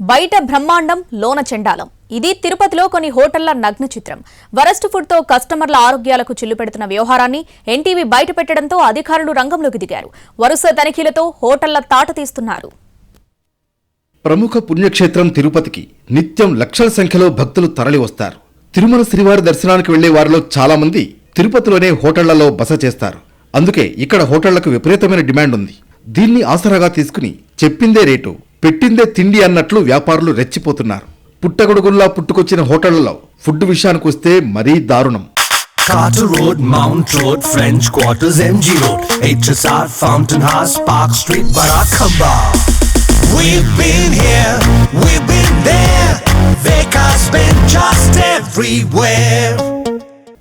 బయట బ్రహ్మాండం లోన చెండాలం. ఇది తిరుపతిలో కొన్ని హోటళ్ళ నగ్న చిత్రం. వరస్ట్ ఫుడ్తో కస్టమర్ల ఆరోగ్యాలకు చిల్లు పెడుతున్న వ్యవహారాన్ని ఎన్టీవీ బయట పెట్టడంతో అధికారులు రంగంలోకి దిగారు. వరుస తనిఖీలతో హోటళ్ళ తాట తీస్తున్నారు. ప్రముఖ పుణ్యక్షేత్రం తిరుపతికి నిత్యం లక్షల సంఖ్యలో భక్తులు తరలి వస్తారు. తిరుమల శ్రీవారి దర్శనానికి వెళ్ళే వారిలో చాలా మంది తిరుపతిలోనే హోటళ్ళలో బస చేస్తారు. అందుకే ఇక్కడ హోటళ్ళకు విపరీతమైన డిమాండ్ ఉంది. దీన్ని ఆసరాగా తీసుకుని చెప్పిందే రేటు. పెట్టిందే తిండి అన్నట్లు వ్యాపారులు రెచ్చిపోతున్నారు పుట్టగొడుగుల్లా పుట్టుకొచ్చిన హోటళ్ళలో ఫుడ్ విషయానికి వస్తే మరీ దారుణం Carter Road, Mount Road, French Quarters, MG Road, HSR, Fountain House, Park Street, Barakamba. We've been here, we've been there. Vekas been just everywhere.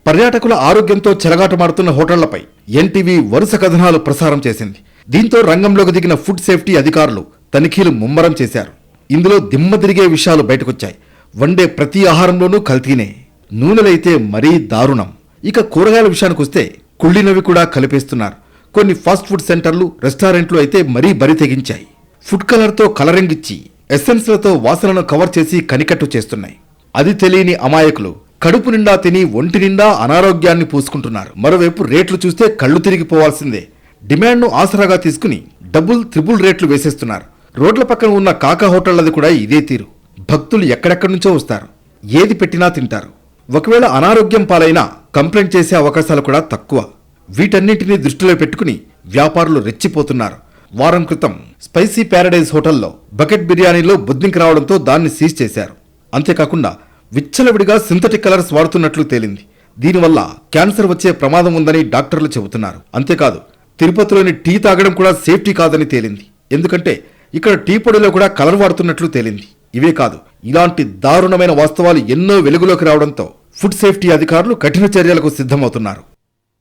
పర్యాటకుల ఆరోగ్యంతో చెలగాటమాడుతున్న హోటళ్ళపై ఎన్టీవీ వరుస కథనాలు ప్రసారం చేసింది దీంతో రంగంలోకి దిగిన ఫుడ్ సేఫ్టీ అధికారులు తనిఖీలు ముమ్మరం చేశారు. ఇందులో దిమ్మ తిరిగే విషయాలు బయటకొచ్చాయి. వండే ప్రతి ఆహారంలోనూ కల్తీనే. నూనెలైతే మరీ దారుణం. ఇక కూరగాయల విషయానికి వస్తే కుళ్ళినవి కూడా కలిపేస్తున్నారు. కొన్ని ఫాస్ట్ ఫుడ్ సెంటర్లు రెస్టారెంట్లు అయితే మరీ బరి తెగించాయి. ఫుడ్ కలర్తో కలరింగ్ ఇచ్చి ఎసెన్స్లతో వాసనను కవర్ చేసి కనికట్టు చేస్తున్నాయి. అది తెలియని అమాయకులు కడుపు నిండా తిని ఒంటి నిండా అనారోగ్యాన్ని పూసుకుంటున్నారు. మరోవైపు రేట్లు చూస్తే కళ్ళు తిరిగిపోవాల్సిందే. డిమాండ్ను ఆసరాగా తీసుకుని డబుల్ త్రిబుల్ రేట్లు వేసేస్తున్నారు. రోడ్ల పక్కన ఉన్న కాకా హోటళ్ళది కూడా ఇదే తీరు. భక్తులు ఎక్కడెక్కడి నుంచో వస్తారు. ఏది పెట్టినా తింటారు. ఒకవేళ అనారోగ్యం పాలైనా కంప్లైంట్ చేసే అవకాశాలు కూడా తక్కువ. వీటన్నింటినీ దృష్టిలో పెట్టుకుని వ్యాపారులు రెచ్చిపోతున్నారు. వారం క్రితం స్పైసీ ప్యారడైజ్ హోటల్లో బకెట్ బిర్యానీలో బొద్దింక రావడంతో దాన్ని సీజ్ చేశారు. అంతేకాకుండా విచ్చలవిడిగా సింథటిక్ కలర్స్ వాడుతున్నట్లు తేలింది. దీనివల్ల క్యాన్సర్ వచ్చే ప్రమాదం ఉందని డాక్టర్లు చెబుతున్నారు. అంతేకాదు తిరుపతిలోని టీ తాగడం కూడా సేఫ్టీ కాదని తేలింది. ఎందుకంటే ఇక్కడ టీ పొడిలో కూడా కలర్ వాడుతున్నట్లు తేలింది. ఇవే కాదు ఇలాంటి దారుణమైన వాస్తవాలు ఎన్నో వెలుగులోకి రావడంతో ఫుడ్ సేఫ్టీ అధికారులు కఠిన చర్యలకు సిద్ధమవుతున్నారు.